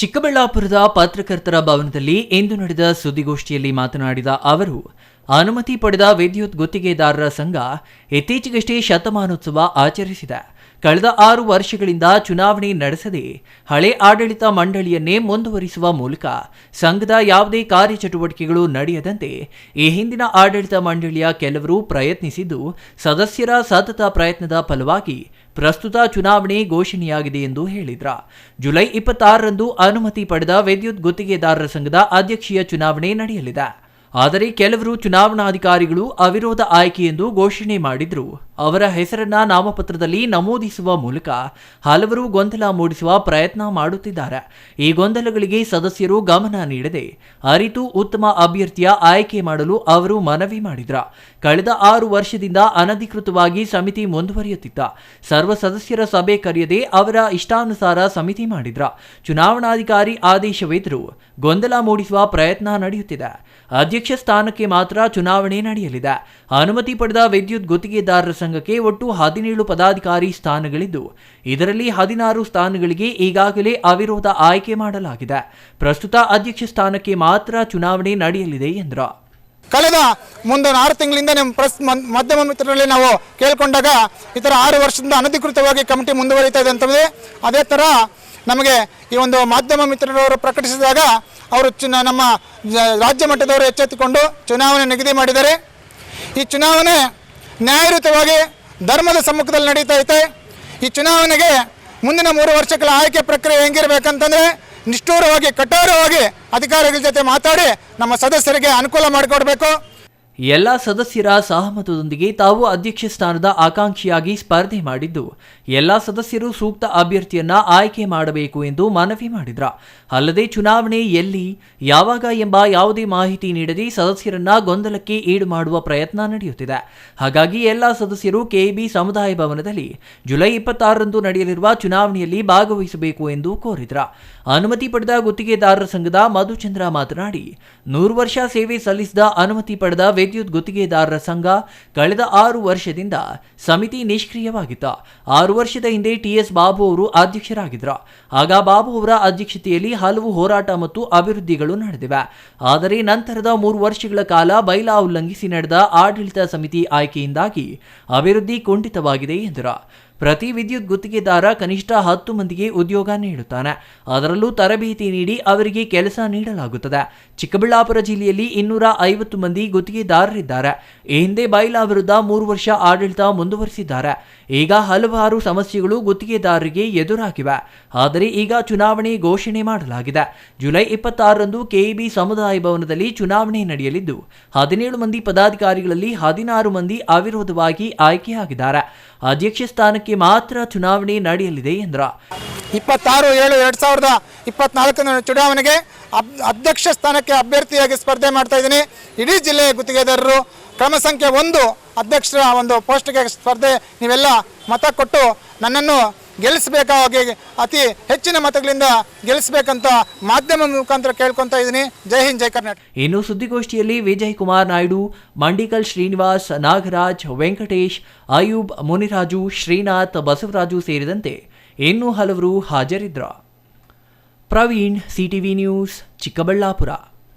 ಚಿಕ್ಕಬಳ್ಳಾಪುರದ ಪತ್ರಕರ್ತರ ಭವನದಲ್ಲಿ ಇಂದು ನಡೆದ ಸುದ್ದಿಗೋಷ್ಠಿಯಲ್ಲಿ ಮಾತನಾಡಿದ ಅವರು, ಅನುಮತಿ ಪಡೆದ ವಿದ್ಯುತ್ ಗುತ್ತಿಗೆದಾರರ ಸಂಘ ಇತ್ತೀಚೆಗಷ್ಟೇ ಶತಮಾನೋತ್ಸವ ಆಚರಿಸಿದೆ. ಕಳೆದ ಆರು ವರ್ಷಗಳಿಂದ ಚುನಾವಣೆ ನಡೆಸದೆ ಹಳೆ ಆಡಳಿತ ಮಂಡಳಿಯನ್ನೇ ಮುಂದುವರಿಸುವ ಮೂಲಕ ಸಂಘದ ಯಾವುದೇ ಕಾರ್ಯಚಟುವಟಿಕೆಗಳು ನಡೆಯದಂತೆ ಈ ಹಿಂದಿನ ಆಡಳಿತ ಮಂಡಳಿಯ ಕೆಲವರು ಪ್ರಯತ್ನಿಸಿದ್ದು, ಸದಸ್ಯರ ಸತತ ಪ್ರಯತ್ನದ ಫಲವಾಗಿ ಪ್ರಸ್ತುತ ಚುನಾವಣೆ ಘೋಷಣೆಯಾಗಿದೆ ಎಂದು ಹೇಳಿದ್ರ. ಜುಲೈ ಇಪ್ಪತ್ತಾರರಂದು ಅನುಮತಿ ಪಡೆದ ವಿದ್ಯುತ್ ಗುತ್ತಿಗೆದಾರರ ಸಂಘದ ಅಧ್ಯಕ್ಷೀಯ ಚುನಾವಣೆ ನಡೆಯಲಿದೆ. ಆದರೆ ಕೆಲವರು ಚುನಾವಣಾಧಿಕಾರಿಗಳು ಅವಿರೋಧ ಆಯ್ಕೆ ಎಂದು ಘೋಷಣೆ ಮಾಡಿದ್ರು. ಅವರ ಹೆಸರನ್ನ ನಾಮಪತ್ರದಲ್ಲಿ ನಮೂದಿಸುವ ಮೂಲಕ ಹಲವರು ಗೊಂದಲ ಮೂಡಿಸುವ ಪ್ರಯತ್ನ ಮಾಡುತ್ತಿದ್ದಾರೆ. ಈ ಗೊಂದಲಗಳಿಗೆ ಸದಸ್ಯರು ಗಮನ ನೀಡದೆ ಅರಿತು ಉತ್ತಮ ಅಭ್ಯರ್ಥಿಯ ಆಯ್ಕೆ ಮಾಡಲು ಅವರು ಮನವಿ ಮಾಡಿದ್ರ. ಕಳೆದ ಆರು ವರ್ಷದಿಂದ ಅನಧಿಕೃತವಾಗಿ ಸಮಿತಿ ಮುಂದುವರಿಯುತ್ತಿದ್ದ. ಸರ್ವ ಸದಸ್ಯರ ಸಭೆ ಕರೆಯದೆ ಅವರ ಇಷ್ಟಾನುಸಾರ ಸಮಿತಿ ಮಾಡಿದ್ರ. ಚುನಾವಣಾಧಿಕಾರಿ ಆದೇಶವಿದ್ರು ಗೊಂದಲ ಮೂಡಿಸುವ ಪ್ರಯತ್ನ ನಡೆಯುತ್ತಿದೆ. ಅಧ್ಯಕ್ಷ ಸ್ಥಾನಕ್ಕೆ ಮಾತ್ರ ಚುನಾವಣೆ ನಡೆಯಲಿದೆ. ಅನುಮತಿ ಪಡೆದ ವಿದ್ಯುತ್ ಗುತ್ತಿಗೆದಾರರ ಸಂಘಕ್ಕೆ ಒಟ್ಟು ಹದಿನೇಳು ಪದಾಧಿಕಾರಿ ಸ್ಥಾನಗಳಿದ್ದು, ಇದರಲ್ಲಿ ಹದಿನಾರು ಸ್ಥಾನಗಳಿಗೆ ಈಗಾಗಲೇ ಅವಿರೋಧ ಆಯ್ಕೆ ಮಾಡಲಾಗಿದೆ. ಪ್ರಸ್ತುತ ಅಧ್ಯಕ್ಷ ಸ್ಥಾನಕ್ಕೆ ಮಾತ್ರ ಚುನಾವಣೆ ನಡೆಯಲಿದೆ ಎಂದರು. ಕಳೆದ ಮುಂದೊಂದು ಆರು ತಿಂಗಳಿಂದ ನಮ್ಮ ಪ್ರೆಸ್ ಮಾಧ್ಯಮ ಮಿತ್ರರಲ್ಲಿ ನಾವು ಕೇಳಿಕೊಂಡಾಗ ಈ ಥರ ಆರು ವರ್ಷದಿಂದ ಅನಧಿಕೃತವಾಗಿ ಕಮಿಟಿ ಮುಂದುವರಿತಾ ಇದೆ ಅಂತಂದರೆ, ಅದೇ ಥರ ನಮಗೆ ಈ ಒಂದು ಮಾಧ್ಯಮ ಮಿತ್ರರವರು ಪ್ರಕಟಿಸಿದಾಗ ಅವರು ಚುನ ನಮ್ಮ ರಾಜ್ಯ ಮಟ್ಟದವರು ಎಚ್ಚೆತ್ತುಕೊಂಡು ಚುನಾವಣೆ ನಿಗದಿ ಮಾಡಿದ್ದಾರೆ. ಈ ಚುನಾವಣೆ ನ್ಯಾಯಯುತವಾಗಿ ಧರ್ಮದ ಸಮ್ಮುಖದಲ್ಲಿ ನಡೀತಾ ಐತೆ. ಈ ಚುನಾವಣೆಗೆ ಮುಂದಿನ ಮೂರು ವರ್ಷಗಳ ಆಯ್ಕೆ ಪ್ರಕ್ರಿಯೆ ಹೆಂಗಿರಬೇಕಂತಂದರೆ ನಿಷ್ಠೂರವಾಗಿ, ಕಠೋರವಾಗಿ ಅಧಿಕಾರಿಗಳ ಜೊತೆ ಮಾತಾಡಿ ನಮ್ಮ ಸದಸ್ಯರಿಗೆ ಅನುಕೂಲ ಮಾಡಿಕೊಡ್ಬೇಕು. ಎಲ್ಲ ಸದಸ್ಯರ ಸಹಮತದೊಂದಿಗೆ ತಾವು ಅಧ್ಯಕ್ಷ ಸ್ಥಾನದ ಆಕಾಂಕ್ಷಿಯಾಗಿ ಸ್ಪರ್ಧೆ ಮಾಡಿದ್ದು, ಎಲ್ಲ ಸದಸ್ಯರು ಸೂಕ್ತ ಅಭ್ಯರ್ಥಿಯನ್ನ ಆಯ್ಕೆ ಮಾಡಬೇಕು ಎಂದು ಮನವಿ ಮಾಡಿದ್ರ. ಅಲ್ಲದೆ ಚುನಾವಣೆ ಎಲ್ಲಿ, ಯಾವಾಗ ಎಂಬ ಯಾವುದೇ ಮಾಹಿತಿ ನೀಡದೆ ಸದಸ್ಯರನ್ನ ಗೊಂದಲಕ್ಕೆ ಈಡು ಮಾಡುವ ಪ್ರಯತ್ನ ನಡೆಯುತ್ತಿದೆ. ಹಾಗಾಗಿ ಎಲ್ಲ ಸದಸ್ಯರು ಕೆಇಬಿ ಸಮುದಾಯ ಭವನದಲ್ಲಿ ಜುಲೈ ಇಪ್ಪತ್ತಾರರಂದು ನಡೆಯಲಿರುವ ಚುನಾವಣೆಯಲ್ಲಿ ಭಾಗವಹಿಸಬೇಕು ಎಂದು ಕೋರಿದ್ರ. ಅನುಮತಿ ಪಡೆದ ಗುತ್ತಿಗೆದಾರರ ಸಂಘದ ಮಧುಚಂದ್ರ ಮಾತನಾಡಿ, ನೂರು ವರ್ಷ ಸೇವೆ ಸಲ್ಲಿಸಿದ ಅನುಮತಿ ಪಡೆದ ವಿದ್ಯುತ್ ಗುತ್ತಿಗೆದಾರರ ಸಂಘ ಕಳೆದ ಆರು ವರ್ಷದಿಂದ ಸಮಿತಿ ನಿಷ್ಕ್ರಿಯವಾಗಿತ್ತು ಆರು ವರ್ಷದ ಹಿಂದೆ ಟಿಎಸ್ ಬಾಬು ಅವರು ಅಧ್ಯಕ್ಷರಾಗಿದ್ದರು. ಆಗ ಬಾಬು ಅವರ ಅಧ್ಯಕ್ಷತೆಯಲ್ಲಿ ಹಲವು ಹೋರಾಟ ಮತ್ತು ಅಭಿವೃದ್ಧಿಗಳು ನಡೆದಿವೆ. ಆದರೆ ನಂತರದ ಮೂರು ವರ್ಷಗಳ ಕಾಲ ಬೈಲಾ ಉಲ್ಲಂಘಿಸಿ ನಡೆದ ಆಡಳಿತ ಸಮಿತಿ ಆಯ್ಕೆಯಿಂದಾಗಿ ಅಭಿವೃದ್ಧಿ ಕುಂಠಿತವಾಗಿದೆ ಎಂದರು. ಪ್ರತಿ ವಿದ್ಯುತ್ ಗುತ್ತಿಗೆದಾರ ಕನಿಷ್ಠ ಹತ್ತು ಮಂದಿಗೆ ಉದ್ಯೋಗ ನೀಡುತ್ತಾನೆ. ಅದರಲ್ಲೂ ತರಬೇತಿ ನೀಡಿ ಅವರಿಗೆ ಕೆಲಸ ನೀಡಲಾಗುತ್ತದೆ. ಚಿಕ್ಕಬಳ್ಳಾಪುರ ಜಿಲ್ಲೆಯಲ್ಲಿ ಇನ್ನೂರ ಐವತ್ತು ಮಂದಿ ಗುತ್ತಿಗೆದಾರರಿದ್ದಾರೆ. ಈ ಹಿಂದೆ ಬೈಲಾ ವಿರುದ್ಧ ಮೂರು ವರ್ಷ ಆಡಳಿತ ಮುಂದುವರಿಸಿದ್ದಾರೆ. ಈಗ ಹಲವಾರು ಸಮಸ್ಯೆಗಳು ಗುತ್ತಿಗೆದಾರರಿಗೆ ಎದುರಾಗಿವೆ. ಆದರೆ ಈಗ ಚುನಾವಣೆ ಘೋಷಣೆ ಮಾಡಲಾಗಿದೆ. ಜುಲೈ ಇಪ್ಪತ್ತಾರರಂದು ಕೆಇಬಿ ಸಮುದಾಯ ಭವನದಲ್ಲಿ ಚುನಾವಣೆ ನಡೆಯಲಿದ್ದು, ಹದಿನೇಳು ಮಂದಿ ಪದಾಧಿಕಾರಿಗಳಲ್ಲಿ ಹದಿನಾರು ಮಂದಿ ಅವಿರೋಧವಾಗಿ ಆಯ್ಕೆಯಾಗಿದ್ದಾರೆ. ಅಧ್ಯಕ್ಷ ಸ್ಥಾನಕ್ಕೆ ಮಾತ್ರ ಚುನಾವಣೆ ನಡೆಯಲಿದೆ ಎಂದ್ರ. ಇಪ್ಪತ್ತಾರು ಏಳು ಎರಡು ಸಾವಿರದ ಇಪ್ಪತ್ನಾಲ್ಕನೇ ಚುನಾವಣೆಗೆ ಅಧ್ಯಕ್ಷ ಸ್ಥಾನಕ್ಕೆ ಅಭ್ಯರ್ಥಿಯಾಗಿ ಸ್ಪರ್ಧೆ ಮಾಡ್ತಾ ಇದ್ದೀನಿ. ಇಡೀ ಜಿಲ್ಲೆಯ ಗುತ್ತಿಗೆದಾರರು ಕ್ರಮ ಸಂಖ್ಯೆ ಒಂದು ಅಧ್ಯಕ್ಷರ ಒಂದು ಪೋಸ್ಟ್ಗೆ ಸ್ಪರ್ಧೆ ನೀವೆಲ್ಲ ಮತ ಕೊಟ್ಟು ನನ್ನನ್ನು ಗೆಲ್ಲಿಸಬೇಕಾಗಿ ಅತಿ ಹೆಚ್ಚಿನ ಮತಗಳಿಂದ ಗೆಲ್ಲಿಸಬೇಕಂತ ಮಾಧ್ಯಮ ಮುಖಾಂತರ ಕೇಳ್ಕೊತಾ ಇದ್ದೀನಿ. ಜೈ ಹಿಂದ್, ಜೈ ಕರ್ನಾಟಕ. ಇನ್ನು ಸುದ್ದಿಗೋಷ್ಠಿಯಲ್ಲಿ ವಿಜಯ್ ಕುಮಾರ್ ನಾಯ್ಡು, ಮಂಡಿಕಲ್ ಶ್ರೀನಿವಾಸ್, ನಾಗರಾಜ್, ವೆಂಕಟೇಶ್, ಅಯೂಬ್, ಮುನಿರಾಜು, ಶ್ರೀನಾಥ್, ಬಸವರಾಜು ಸೇರಿದಂತೆ ಇನ್ನೂ ಹಲವರು ಹಾಜರಿದ್ದರು ಪ್ರವೀಣ್, ಸಿಟಿವಿ ನ್ಯೂಸ್, ಚಿಕ್ಕಬಳ್ಳಾಪುರ.